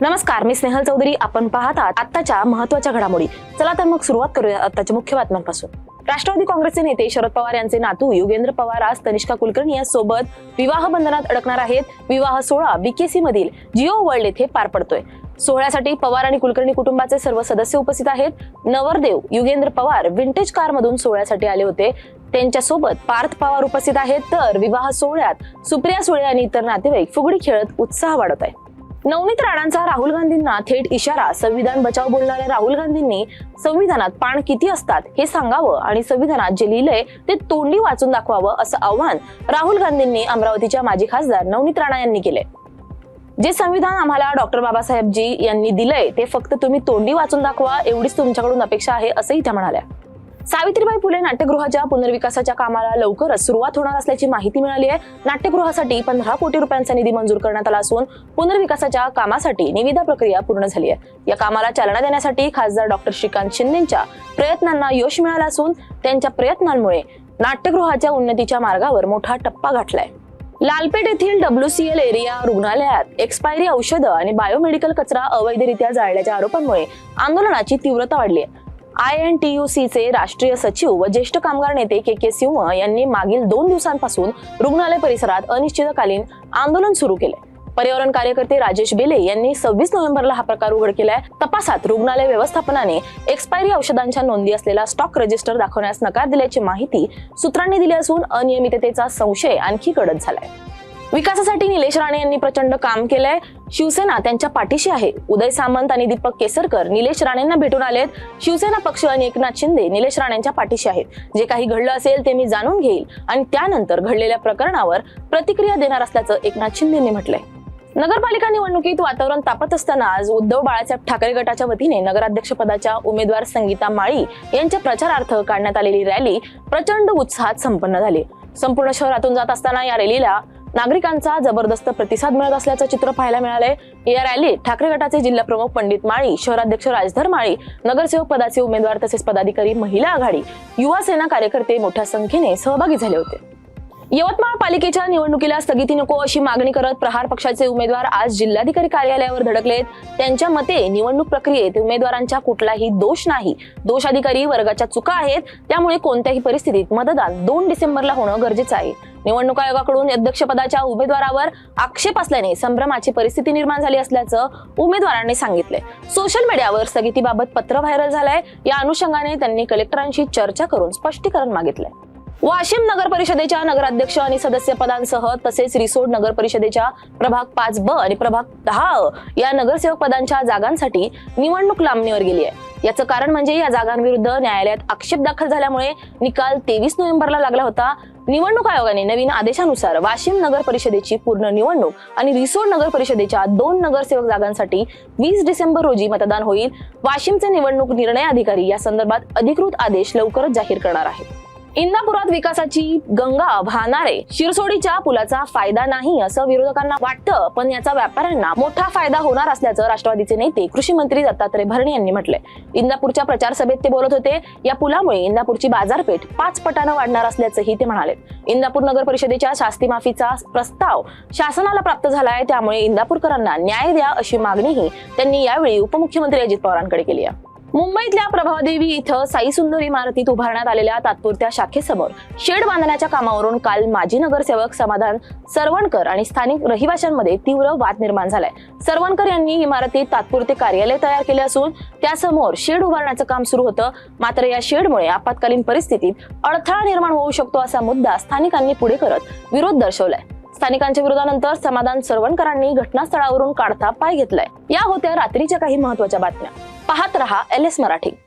नमस्कार मी स्नेहल चौधरी. आपण पाहत आहात आत्ताच्या महत्त्वाच्या घडामोडी. चला तर मग सुरुवात करूया आत्ताच्या मुख्य बातम्यांपासून. राष्ट्रवादी काँग्रेसचे नेते शरद पवार यांचे नातू युगेंद्र पवार आज तनिष्का कुलकर्णी सोबत विवाह बंधनात अडकणार आहेत. विवाह सोहळा बीकेसी मधील जिओ वर्ल्ड येथे पार पडतोय. सोहळ्यासाठी पवार आणि कुलकर्णी कुटुंबाचे सर्व सदस्य उपस्थित आहेत. नवरदेव युगेंद्र पवार विंटेज कार मधून सोहळ्यासाठी आले होते. त्यांच्यासोबत पार्थ पवार उपस्थित आहेत. तर विवाह सोहळ्यात सुप्रिया सुळे आणि इतर नातेवाईक फुगडी खेळत उत्साह वाढत आहे. नवनीत राणांचा राहुल गांधींना थेट इशारा संविधान बचाव बोलणाऱ्या राहुल गांधींनी संविधानात पाण किती असतात हे सांगावं आणि संविधानात जे लिहिलंय ते तोंडी वाचून दाखवावं असं आव्हान राहुल गांधींनी अमरावतीच्या माजी खासदार नवनीत राणा यांनी केले जे संविधान आम्हाला डॉक्टर बाबासाहेबजी यांनी दिलंय ते फक्त तुम्ही तोंडी वाचून दाखवा एवढीच तुमच्याकडून अपेक्षा आहे असंही त्या म्हणाल्या. सावित्रीबाई फुले नाट्यगृहाच्या पुनर्विकासाच्या कामाला लवकरच सुरुवात होणार असल्याची माहिती मिळाली आहे. नाट्यगृहासाठी पंधरा कोटी रुपयांचा निधी मंजूर करण्यात आला असून पुनर्विकासाच्या कामासाठी निविदा प्रक्रिया पूर्ण झाली आहे. या कामाला चालना देण्यासाठी खासदार डॉक्टर श्रीकांत शिंदेच्या प्रयत्नांना यश मिळालं असून त्यांच्या प्रयत्नांमुळे नाट्यगृहाच्या उन्नतीच्या मार्गावर मोठा टप्पा गाठलाय. लालपेठ येथील डब्ल्यूसीएल एरिया रुग्णालयात एक्सपायरी औषधं आणि बायोमेडिकल कचरा अवैधरित्या जाळल्याच्या आरोपांमुळे आंदोलनाची तीव्रता वाढली आहे. आय एन टी यू चे राष्ट्रीय सचिव व ज्येष्ठ कामगार नेते के के सिंह यांनी मागील दोन दिवसांपासून रुग्णालय परिसरात अनिश्चितकालीन आंदोलन सुरू केले. पर्यावरण कार्यकर्ते राजेश बेले यांनी सव्वीस नोव्हेंबरला हा प्रकार उघड केलाय. तपासात रुग्णालय व्यवस्थापनाने एक्सपायरी औषधांच्या नोंदी असलेला स्टॉक रजिस्टर दाखवण्यास नकार दिल्याची माहिती सूत्रांनी दिली असून अनियमिततेचा संशय आणखी गडद झालाय. विकासासाठी निलेश राणे यांनी प्रचंड काम केलंय. शिवसेना त्यांच्या पाठीशी आहे. उदय सामंत आणि दीपक केसरकर निलेश राणेंना भेटून आलेत. शिवसेना पक्ष आणि एकनाथ शिंदे निलेश राणेंच्या पाठीशी आहेत. जे काही घडलं असेल ते मी जाणून घेईल आणि त्यानंतर घडलेल्या प्रकरणावर प्रतिक्रिया देणार असल्याचं एकनाथ शिंदेने म्हटलंय. नगरपालिका निवडणुकीत वातावरण तापत असताना आज उद्धव बाळासाहेब ठाकरे गटाच्या वतीने नगराध्यक्षपदाच्या उमेदवार संगीता माळी यांच्या प्रचारार्थ काढण्यात आलेली रॅली प्रचंड उत्साहात संपन्न झाली. संपूर्ण शहरातून जात असताना या रॅलीला नागरिकांचा जबरदस्त प्रतिसाद मिळत असल्याचं चित्र पाहायला मिळालंय. या रॅलीत ठाकरे गटाचे जिल्हा प्रमुख पंडित माळी शहराध्यक्ष राजधर माळी नगरसेवक पदाचे उमेदवार तसेच पदाधिकारी महिला आघाडी युवा सेना कार्यकर्ते मोठ्या संख्येने सहभागी झाले होते. यवतमाळ पालिकेच्या निवडणुकीला स्थगिती नको अशी मागणी करत प्रहार पक्षाचे उमेदवार आज जिल्हाधिकारी कार्यालयावर धडकलेत. त्यांच्या मते निवडणूक प्रक्रियेत उमेदवारांचा कुठलाही दोष नाही. दोष अधिकारी वर्गाच्या चुका आहेत. त्यामुळे कोणत्याही परिस्थितीत मतदान दोन डिसेंबरला होणं गरजेचं आहे. निवडणूक आयोगाकडून अध्यक्षपदाच्या उमेदवारावर आक्षेप असल्याने संभ्रमाची परिस्थिती निर्माण झाली असल्याचं उमेदवारांनी सांगितले सोशल मीडियावर स्थगितीबाबत पत्र व्हायरल झालंय. या अनुषंगाने त्यांनी कलेक्टरांशी चर्चा करून स्पष्टीकरण मागितलंय. वाशिम नगर परिषदेच्या नगराध्यक्ष आणि सदस्य पदांसह तसेच रिसोड नगर परिषदेच्या प्रभाग पाच ब आणि प्रभाग दहा या नगरसेवक पदांच्या जागांसाठी निवडणूक लांबणीवर गेली आहे. याचं कारण म्हणजे या जागांविरुद्ध न्यायालयात आक्षेप दाखल झाल्यामुळे निकाल तेवीस नोव्हेंबरला लागला होता. निवडणूक आयोगाने नवीन आदेशानुसार वाशिम नगर परिषदेची पूर्ण निवडणूक आणि रिसोड नगर परिषदेच्या दोन नगरसेवक जागांसाठी वीस डिसेंबर रोजी मतदान होईल. वाशिमचे निवडणूक निर्णय अधिकारी या संदर्भात अधिकृत आदेश लवकरच जाहीर करणार आहेत. इंदापुरात विकासाची गंगा वाहणारे शिरसोडीच्या पुलाचा फायदा नाही असं विरोधकांना वाटतं पण याचा व्यापाऱ्यांना मोठा फायदा होणार असल्याचं राष्ट्रवादीचे नेते कृषी मंत्री दत्तात्रय भरणे यांनी म्हटलंय. इंदापूरच्या प्रचार सभेत ते बोलत होते या पुलामुळे इंदापूरची बाजारपेठ पाच पटानं वाढणार असल्याचंही ते म्हणाले इंदापूर नगर परिषदेच्या शास्ती माफीचा प्रस्ताव शासनाला प्राप्त झालाय त्यामुळे इंदापूरकरांना न्याय द्या अशी मागणीही त्यांनी यावेळी उपमुख्यमंत्री अजित पवारांकडे केली आहे. मुंबईतल्या प्रभादेवी इथं साई सुंदर इमारतीत उभारण्यात आलेल्या तात्पुरत्या शाखेसमोर शेड बांधण्याच्या कामावरून काल माजी नगरसेवक समाधान सरवणकर आणि स्थानिक रहिवाशांमध्ये तीव्र वाद निर्माण झालाय. सरवणकर यांनी इमारतीत तात्पुरते कार्यालय तयार केले असून त्यासमोर शेड उभारण्याचं काम सुरू होतं. मात्र या शेडमुळे आपत्कालीन परिस्थितीत अडथळा निर्माण होऊ शकतो असा मुद्दा स्थानिकांनी पुढे करत विरोध दर्शवलाय. स्थानिकांच्या विरोधानंतर समाधान सरवणकरांनी घटनास्थळावरून काढता पाय घेतलाय. या होत्या रात्रीच्या काही महत्त्वाच्या बातम्या. पाहत रहा एल एस मराठी.